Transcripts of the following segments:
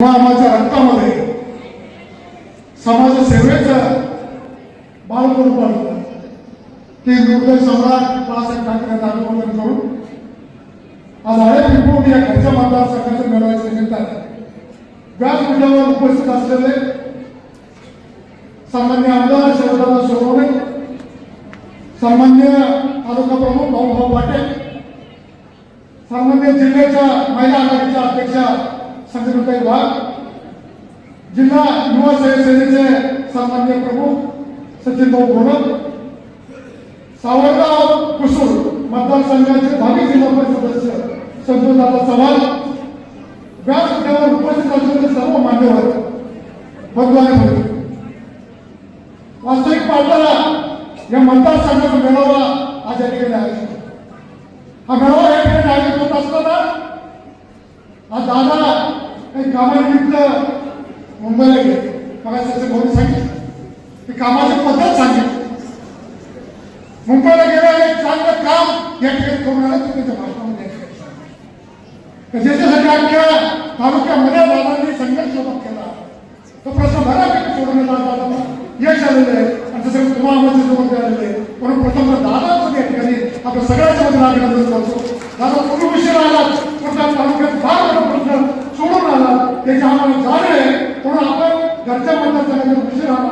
आम्हाच्या रक्तामध्ये समाजसेवेचं बाळकडून पडलं ते दुर्दय सम्राट बाळासाहेब ठाकरे आंदोलन करून आज हळे पिंपळूण या घरच्या मतदारसंघाच्या मेळाव्याच्या निमित्ताने व्यासपीठावर उपस्थित असलेले सन्मान्य आमदार शरदराव सोनवणे सन्मान्य तालुका प्रमुख भाऊभाऊ पाटील सन्मान्य जिल्ह्याच्या महिला आघाडीच्या अध्यक्षा संजयताई विभाग जिल्हा युवा सेनेचे सन्मान्य प्रमुख सचिन भाऊ घोडक सावरगाव कुसूर मतदारसंघाचे भावी जिल्हा परिषद सदस्य संतोषदादा चव्हाण व्यासपीठावर उपस्थित असलेले सर्व मान्यवर बंधू वास्तविक पाहताना या मतदारसंघाचा मेळावा आज या ठिकाणी आयोजित हा मेळावा या ठिकाणी आयोजित होत असताना आज दादा काही कामानिमित्त मुंबईला गेले. बघा त्याचे भाऊनी सांगितलं. ते कामाची पद्धत सांगितली. मुंबईला गेलं एक चांगलं काम या ठिकाणी करून आलं तर त्याच्या भाषणामध्ये. तर ज्याच्यासाठी अख्ख्या तालुक्यामध्ये दादांनी संघर्ष सोबत केला. तो प्रश्न बऱ्यापैकी सोडवण्यात आला दादांना यश आलेलं आहे. आणि तसं तुम्हाला आम्हाला सोबत आलेलं आहे. म्हणून प्रथम दादा दादाचं या ठिकाणी आपल्या सगळ्यांच्या मध्ये अभिनंदन करतो दादा तुम्ही उशीर आलात. पण त्या तालुक्यात फार मोठा प्रश्न सोडून आला त्याची आम्हाला जाण आहे म्हणून आपण घरच्या मतदारसंघात उशीर आला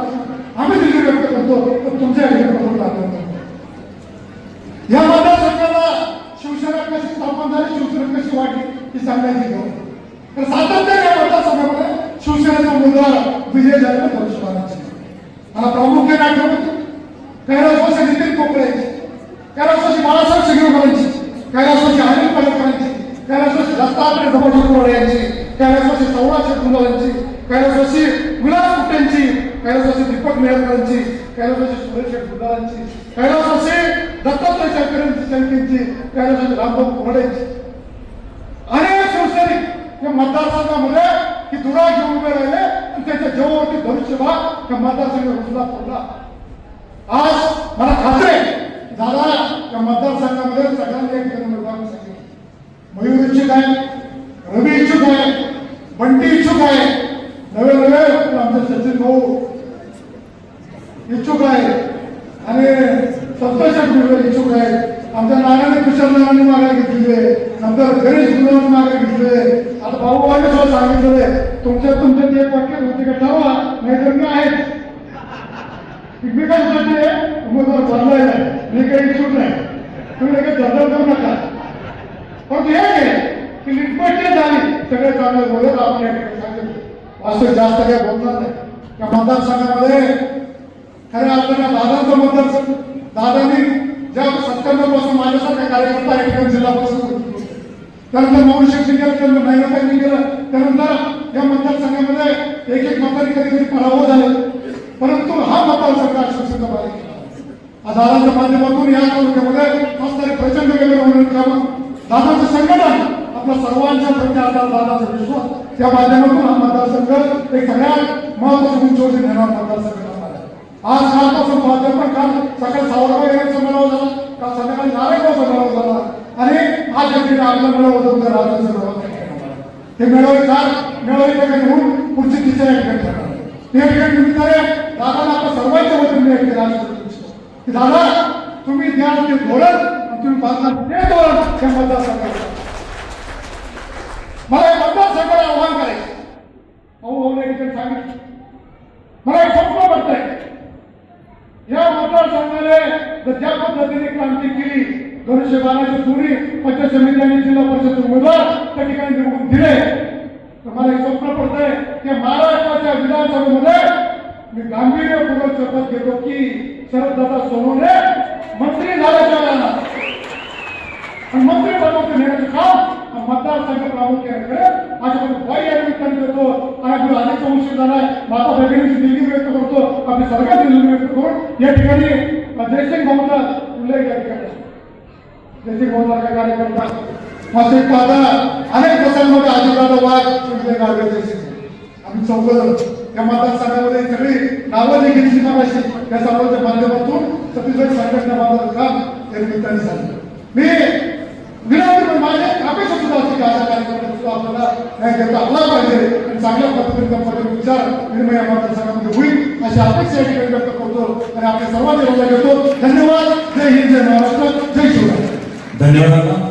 आम्ही दिल्ली व्यक्त करतो तर तुमच्या या ठिकाणी प्रथम अभिनंदन या माझ्या सरकारला शिवसेना कशी स्थापन झाली शिवसेना कशी वाटली ही सांगायची गरज तर सातत्याने या मतदारसंघामध्ये शिवसेनेचा उमेदवार विजय झालेला धनुष्यबाणाचे मला प्रामुख्याने आठवत कैलासवासी नितीन कोकळेची कैलासवासी बाळासाहेब शिगरेकरांची कैलासवासी अनिल पलकरांची कैलासवासी दत्तात्रय धोबटकर यांची कैलासवासी सौराष्ट्र कुंडलांची कैलासवासी विलास कुट्यांची कैलासवासी दीपक मेहरकरांची कैलासवासी सुरेश गुंडाळांची कैलासवासी दत्तात्रय शंकरांची शंकींची कैलासवासी रामभाऊ कोंबड्यांची अनेक शिवसैनिक या मतदारसंघामध्ये की दुरा घेऊन उभे राहिले आणि त्याच्या जेव्हावरती धनुष्यबाग या मतदारसंघ रुजला पडला आज मला खात्री आहे की दादा या मतदारसंघामध्ये सगळ्यांनी एक ठिकाणी उमेदवार सांगितलं मयूर इच्छुक आहे रवी इच्छुक आहे बंटी इच्छुक आहे. नवे नवे आमचे सचिन भाऊ इच्छुक आहे. आणि सप्तशा गुरुवर इच्छुक आहेत. आमच्या नारायण कृष्ण नानाने मागे घेतलेली आहे. नंतर गणेश गुरुवार मागा घेतले आता भाऊ वाटे सुद्धा सांगितलेलं तुमच्या तुमचे ते वाक्य होते का ठरवा नाही तर मी आहेत. एकमेकांसाठी उमेदवार चाललाय मी काही इच्छुक नाही. तुम्ही लगेच धंदा करू नका. पण हे की लिटपटचे झाली सगळे चांगले बोलत आपण या ठिकाणी सांगितलं वास्तविक जास्त काही बोलणार नाही. या मतदारसंघामध्ये खऱ्या अर्थाने दादांचं मतदारसंघ दादानी ज्या सत्त्याण्णवपासून माझ्यासारख्या कार्यकर्ता एकदम ठिकाणी जिल्हा परिषद त्यानंतर मौशिक शेट्टी केलं त्यानंतर नायनाताईंनी केलं त्यानंतर या मतदारसंघामध्ये एक एक मतांनी कधी कधी पराभव झाले. परंतु हा मतदारसंघ शिवसेना बाहेर आज दादाच्या माध्यमातून या तालुक्यामध्ये असणारे प्रचंड वेगळे म्हणून काम दादाचं संघटन आपल्या सर्वांच्या प्रति आता दादाचा विश्वास त्या माध्यमातून हा मतदारसंघ एक सगळ्यात महत्वाची उंचीवरती नेणार मतदारसंघ आज हा सकाळी सावरगाव येण्याचा मेळावा झाला. काल संध्याकाळी नारायणगावचा मेळावा झाला आणि आज या आपला मेळावा होता उद्या राजाचा मेळावा हे मेळावे चार मेळावे ठिकाणी पुढची तिसऱ्या ठिकाणी ठरणार या ठिकाणी निमित्ताने दादाला आपल्या सर्वांच्या वतीने की दादा तुम्ही द्या ते धोरण तुम्ही बांधणार ते धोरण मला या मतदारसंघाला आव्हान करायचं अहो भाऊ सांगितलं मला एक स्वप्न पडतंय या मतदारसंघाने जर ज्या पद्धतीने क्रांती केली दोनशे धनुष्यबाणाची चोरी पंचायत समित्यांनी जिल्हा परिषद उमेदवार त्या ठिकाणी निवडून दिले. तर मला एक स्वप्न पडतंय की महाराष्ट्राच्या विधानसभेमध्ये मी गांभीर्यपूर्वक शपथ घेतो की शरददादा सोनवणे मंत्री झाल्याच्या वेळेला. आणि मंत्री बनवून नेण्याचं काम मतदारसंघ प्रामुख्याने करेल. वाई या निमित्ताने करतो आणि आपला अनेक उशीर झालाय माता भगिनीची दिल्ली व्यक्त करतो. आपली सरकार दिल्ली व्यक्त करून या ठिकाणी జయసింగ్ భవన్ల ఉల్లేఖ जयसिंह भवन का कार्यकर्ता असे पादा अनेक प्रसंगामध्ये आजीबाजा वाघ शिंदे गावे जयसिंग. आम्ही चौघजण या मतदारसंघामध्ये सगळी नावं देखील शिकावायची या सर्वांच्या माध्यमातून छत्तीसगड संघटना बांधव काम या निमित्ताने झालं. मी विनंती माझे अपेक्षा सुद्धा असते की अशा कार्यक्रमात सुद्धा आपल्याला न्याय देता आला पाहिजे. आणि चांगल्या पद्धतीने विचार विनिमय या मतदारसंघामध्ये होईल अशी अपेक्षा या ठिकाणी व्यक्त करतो आणि आपल्या सर्वांनी घेतो धन्यवाद. जय हिंद जय महाराष्ट्र जय शिवराय. धन्यवाद.